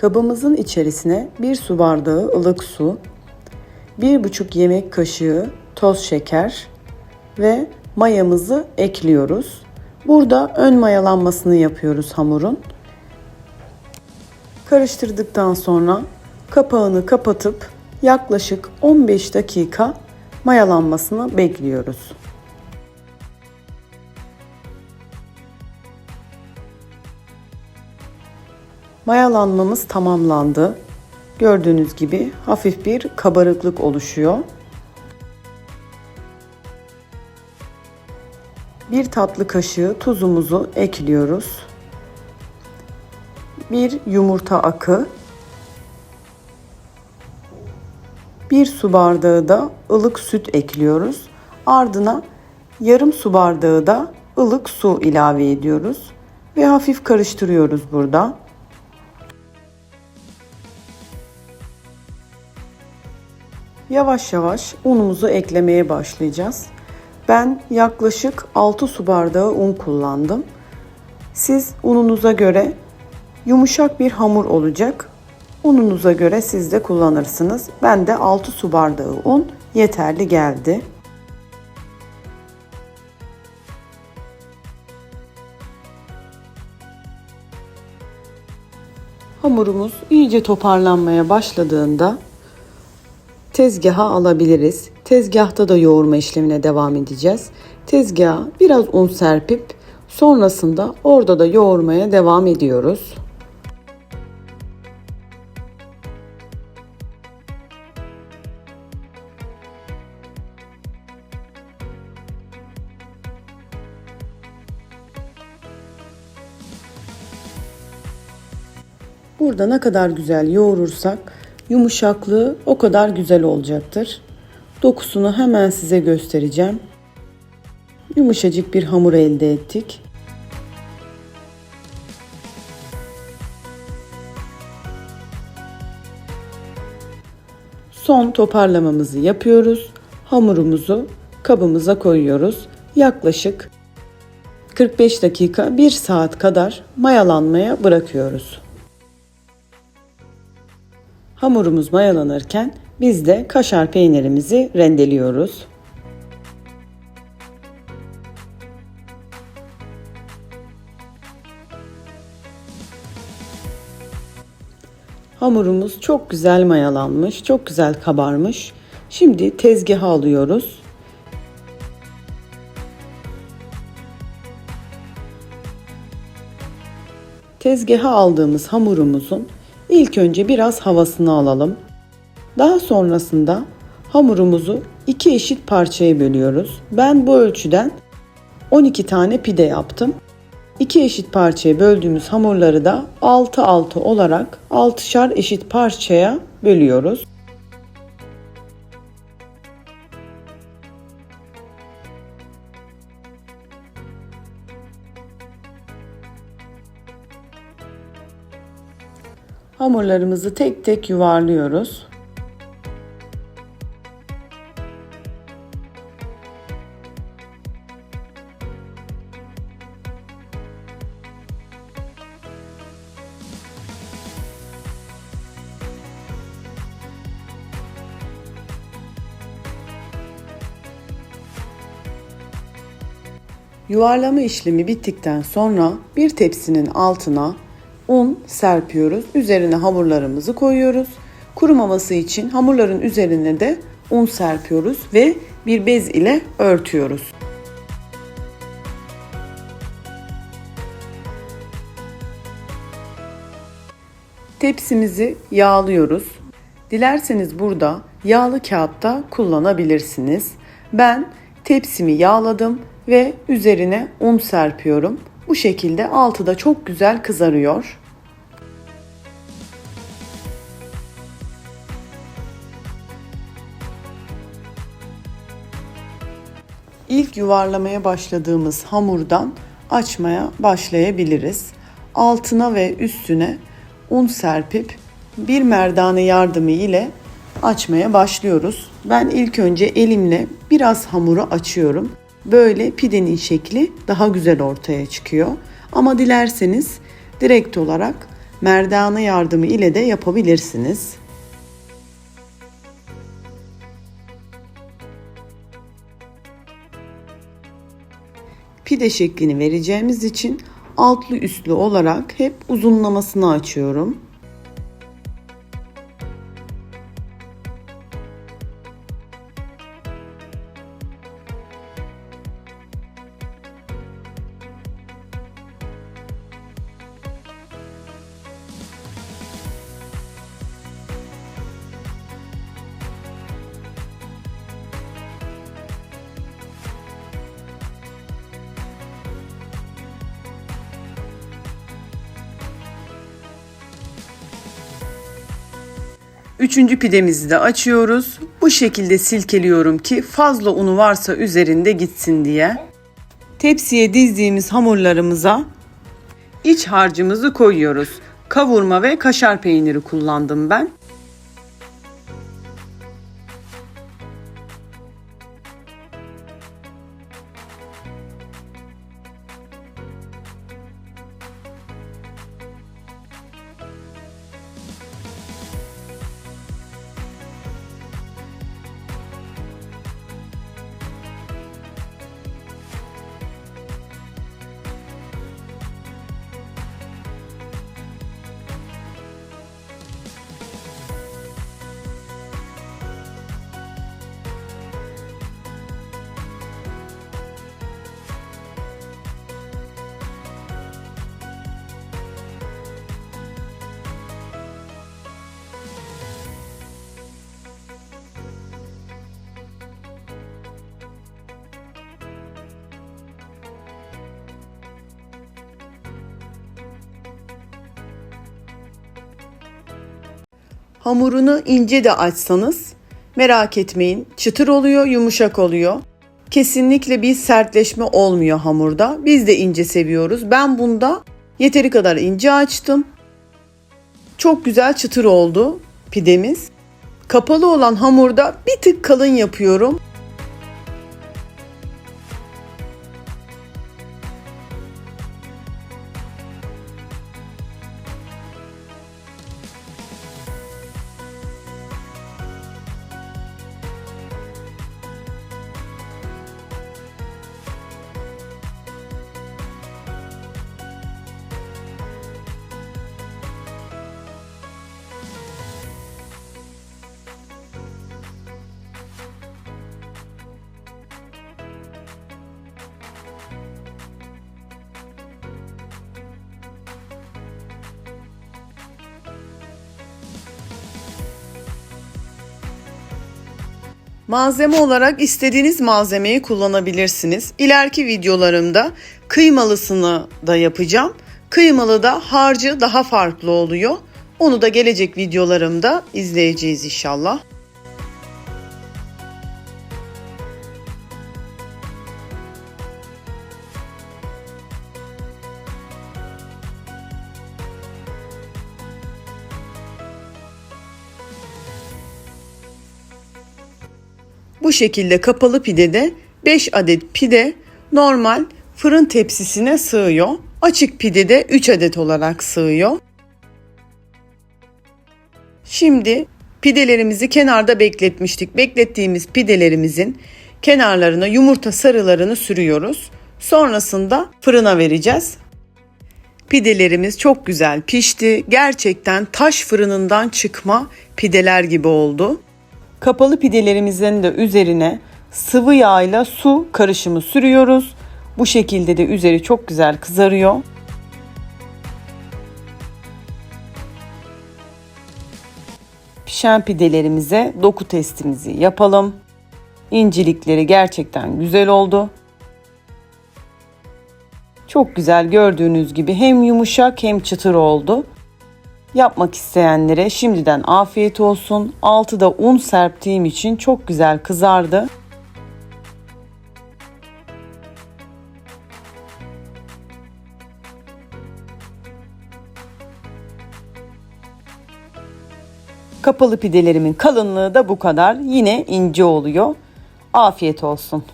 Kabımızın içerisine 1 su bardağı ılık su, 1,5 yemek kaşığı toz şeker ve mayamızı ekliyoruz. Burada ön mayalanmasını yapıyoruz hamurun. Karıştırdıktan sonra kapağını kapatıp yaklaşık 15 dakika mayalanmasını bekliyoruz. Mayalanmamız tamamlandı. Gördüğünüz gibi hafif bir kabarıklık oluşuyor. Bir tatlı kaşığı tuzumuzu ekliyoruz. Bir yumurta akı. Bir su bardağı da ılık süt ekliyoruz. Ardına yarım su bardağı da ılık su ilave ediyoruz ve hafif karıştırıyoruz burada. Yavaş yavaş unumuzu eklemeye başlayacağız. Ben yaklaşık 6 su bardağı un kullandım. Siz ununuza göre yumuşak bir hamur olacak. Ununuza göre siz de kullanırsınız. Ben de 6 su bardağı un yeterli geldi. Hamurumuz iyice toparlanmaya başladığında tezgaha alabiliriz. Tezgahta da yoğurma işlemine devam edeceğiz. Tezgaha biraz un serpip sonrasında orada da yoğurmaya devam ediyoruz. Burada ne kadar güzel yoğurursak yumuşaklığı o kadar güzel olacaktır. Dokusunu hemen size göstereceğim. Yumuşacık bir hamur elde ettik. Son toparlamamızı yapıyoruz. Hamurumuzu kabımıza koyuyoruz. Yaklaşık 45 dakika 1 saat kadar mayalanmaya bırakıyoruz. Hamurumuz mayalanırken biz de kaşar peynirimizi rendeliyoruz. Hamurumuz çok güzel mayalanmış, çok güzel kabarmış. Şimdi tezgaha alıyoruz. Tezgaha aldığımız hamurumuzun ilk önce biraz havasını alalım. Daha sonrasında hamurumuzu iki eşit parçaya bölüyoruz. Ben bu ölçüden 12 tane pide yaptım. İki eşit parçaya böldüğümüz hamurları da 6-6 olarak 6'şar eşit parçaya bölüyoruz. Hamurlarımızı tek tek yuvarlıyoruz. Yuvarlama işlemi bittikten sonra bir tepsinin altına un serpiyoruz. Üzerine hamurlarımızı koyuyoruz. Kurumaması için hamurların üzerine de un serpiyoruz ve bir bez ile örtüyoruz. Tepsimizi yağlıyoruz. Dilerseniz burada yağlı kağıtta kullanabilirsiniz. Ben tepsimi yağladım ve üzerine un serpiyorum. Bu şekilde altı da çok güzel kızarıyor. İlk yuvarlamaya başladığımız hamurdan açmaya başlayabiliriz. Altına ve üstüne un serpip bir merdane yardımı ile açmaya başlıyoruz. Ben ilk önce elimle biraz hamuru açıyorum. Böyle pidenin şekli daha güzel ortaya çıkıyor. Ama dilerseniz direkt olarak Merdane yardımı ile de yapabilirsiniz. Pide şeklini vereceğimiz için altlı üstlü olarak hep uzunlamasını açıyorum. Üçüncü pidemizi de açıyoruz. Bu şekilde silkeliyorum ki fazla unu varsa üzerinde gitsin diye. Tepsiye dizdiğimiz hamurlarımıza iç harcımızı koyuyoruz. Kavurma ve kaşar peyniri kullandım ben. Hamurunu ince de açsanız merak etmeyin çıtır oluyor yumuşak oluyor. Kesinlikle bir sertleşme olmuyor hamurda. Biz de ince seviyoruz. Ben bunda yeteri kadar ince açtım. Çok güzel çıtır oldu pidemiz. Kapalı olan hamurda bir tık kalın yapıyorum. Malzeme olarak istediğiniz malzemeyi kullanabilirsiniz. İleriki videolarımda kıymalısını da yapacağım. Kıymalı da harcı daha farklı oluyor. Onu da gelecek videolarımda izleyeceğiz inşallah. Bu şekilde kapalı pidede 5 adet pide normal fırın tepsisine sığıyor. Açık pidede 3 adet olarak sığıyor. Şimdi pidelerimizi kenarda bekletmiştik. Beklettiğimiz pidelerimizin kenarlarına yumurta sarılarını sürüyoruz. Sonrasında fırına vereceğiz. Pidelerimiz çok güzel pişti. Gerçekten taş fırınından çıkma pideler gibi oldu. Kapalı pidelerimizin de üzerine sıvı yağ su karışımı sürüyoruz. Bu şekilde de üzeri çok güzel kızarıyor. Pişen pidelerimize doku testimizi yapalım. İncilikleri gerçekten güzel oldu. Çok güzel gördüğünüz gibi hem yumuşak hem çıtır oldu. Yapmak isteyenlere şimdiden afiyet olsun. Altı da un serptiğim için çok güzel kızardı. Kapalı pidelerimin kalınlığı da bu kadar. Yine ince oluyor. Afiyet olsun.